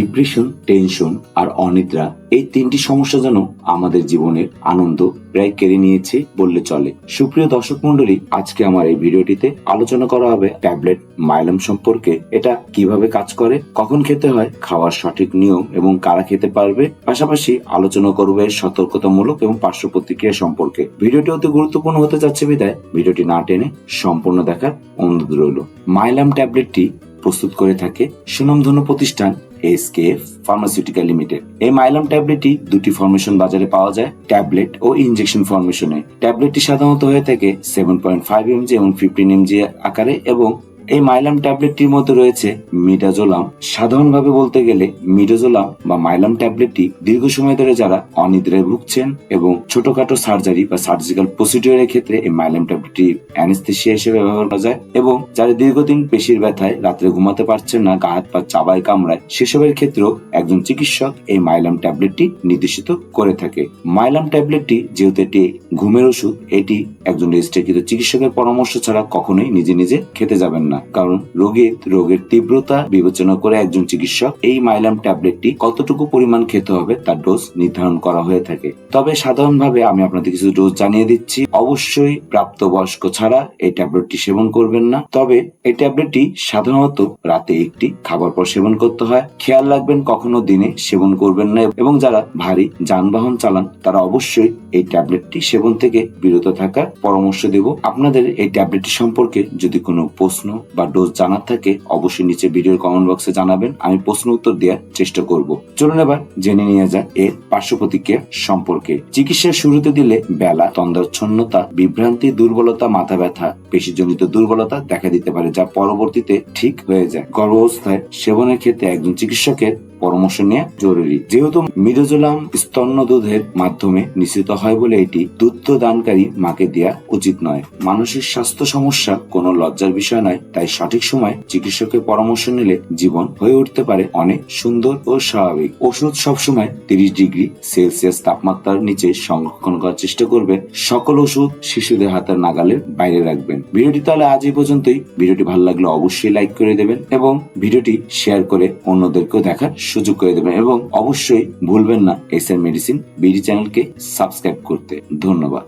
Depression tension আর অনিদ্রা এই তিনটি সমস্যা যেন আমাদের জীবনের আনন্দ প্রায় কেড়ে নিয়েছে বললে চলে। সুপ্রিয় দর্শক মন্ডলী আজকে আমার এই ভিডিওটিতে আলোচনা করা হবে ট্যাবলেট মাইলাম সম্পর্কে। এটা কীভাবে কাজ করে, কখন খেতে হয়, খাওয়ার সঠিক নিয়ম এবং কারা খেতে পারবে, পাশাপাশি আলোচনা করবে সতর্কতামূলক এবং পার্শ্ব প্রতিক্রিয়া সম্পর্কে। ভিডিওটি অতি গুরুত্বপূর্ণ হতে যাচ্ছে বিদায়। ভিডিওটি না টেনে সম্পূর্ণ দেখার অনুরোধ রইল। মাইলাম ট্যাবলেটটি প্রস্তুত করে থাকে সুনামধন্য প্রতিষ্ঠান এসকেএফ ফার্মাসিউটিক্যাল লিমিটেড এই মাইলাম ট্যাবলেটটি দুটি ফর্মেশন বাজারে পাওয়া যায় ট্যাবলেট ও ইনজেকশন ফরমেশনে ট্যাবলেটটি সাধারণত হয়ে থাকে সেভেন পয়েন্ট ফাইভ এমজি এবং ফিফটিন এমজি আকারে এবং এই মাইলাম ট্যাবলেটটির মধ্যে রয়েছে মিডাজোলাম। সাধারণভাবে বলতে গেলে মিডাজোলাম বা মাইলাম ট্যাবলেটটি দীর্ঘ সময় ধরে যারা অনিদ্রায় ভুগছেন এবং ছোটখাটো সার্জারি বা সার্জিক্যাল প্রসিডিওরের ক্ষেত্রে এই মাইলাম ট্যাবলেটটি অ্যানেস্থেসিয়া হিসেবে ব্যবহার করা যায় এবং যারা দীর্ঘদিন পেশির ব্যথায় রাত্রে ঘুমাতে পারছেন না, গা হাত পা চাবায় কামড়ায়, সেসবের ক্ষেত্রেও একজন চিকিৎসক এই মাইলাম ট্যাবলেটটি নির্দেশিত করে থাকে। মাইলাম ট্যাবলেটটি যেহেতু এটি ঘুমের ওষুধ, এটি একজন রেজিস্ট্রিকৃত চিকিৎসকের পরামর্শ ছাড়া কখনোই নিজে নিজে খেতে যাবেন না। কারণ রোগের রোগের তীব্রতা বিবেচনা করে একজন চিকিৎসক এই মাইলাম ট্যাবলেটটি কতটুকু পরিমাণ খেতে হবে তার ডোজ নির্ধারণ করা হয়ে থাকে। তবে সাধারণভাবে আমি আপনাদের কিছু ডোজ জানিয়ে দিচ্ছি। অবশ্যই প্রাপ্তবয়স্ক ছাড়া এই ট্যাবলেটটি সেবন করবেন না। তবে এই ট্যাবলেটটি সাধারণত রাতে একটি খাবার পর সেবন করতে হয়। খেয়াল রাখবেন, কখনো দিনে সেবন করবেন না এবং যারা ভারী যানবাহন চালান, তারা অবশ্যই এই ট্যাবলেটটি সেবন থেকে বিরত থাকার পরামর্শ দেব। আপনাদের এই ট্যাবলেটটি সম্পর্কে যদি কোনো প্রশ্ন বা ডোজ জানার থাকে, অবশ্যই নিচে ভিডিওর কমেন্ট বক্সে জানাবেন। আমি প্রশ্ন উত্তর দেওয়ার চেষ্টা করব। চলুন এবার জেনে নিয়ে যাক এর পার্শ্ব প্রতিক্রিয়া সম্পর্কে। চিকিৎসার শুরুতে দিলে বেলা, তন্দ্রাচ্ছন্নতা, বিভ্রান্তি, দুর্বলতা, মাথা ব্যথা, পেশিজনিত দুর্বলতা দেখা দিতে পারে, যা পরবর্তীতে ঠিক হয়ে যায়। গর্ভাবস্থায় সেবনের ক্ষেত্রে একজন চিকিৎসকের পরামর্শ নেওয়া জরুরি। যেহেতু মিডোজোলাম স্তন্য দুধের মাধ্যমে নিশ্চিত হয় বলে এটি দুধ দানকারী মাকে দেওয়া উচিত নয়। মানসিক স্বাস্থ্য সমস্যা কোনো লজ্জার বিষয় নয় তাই সঠিক সময় চিকিৎসকের পরামর্শ নিলে জীবন হয়ে উঠতে পারে অনেক সুন্দর ও স্বাভাবিক। ওষুধ সবসময় তিরিশ ডিগ্রি সেলসিয়াস তাপমাত্রার নিচে সংরক্ষণ করার চেষ্টা করবে সকল ওষুধ শিশুদের হাতের নাগালের বাইরে রাখবেন। ভিডিওটি তাহলে আজ এই পর্যন্তই। ভিডিওটি ভালো লাগলে অবশ্যই লাইক করে দেবেন এবং ভিডিওটি শেয়ার করে অন্যদেরকেও দেখার সুযোগ করে দেবেন এবং অবশ্যই ভুলবেন না এস এর মেডিসিন বিডি চ্যানেলকে সাবস্ক্রাইব করতে। ধন্যবাদ।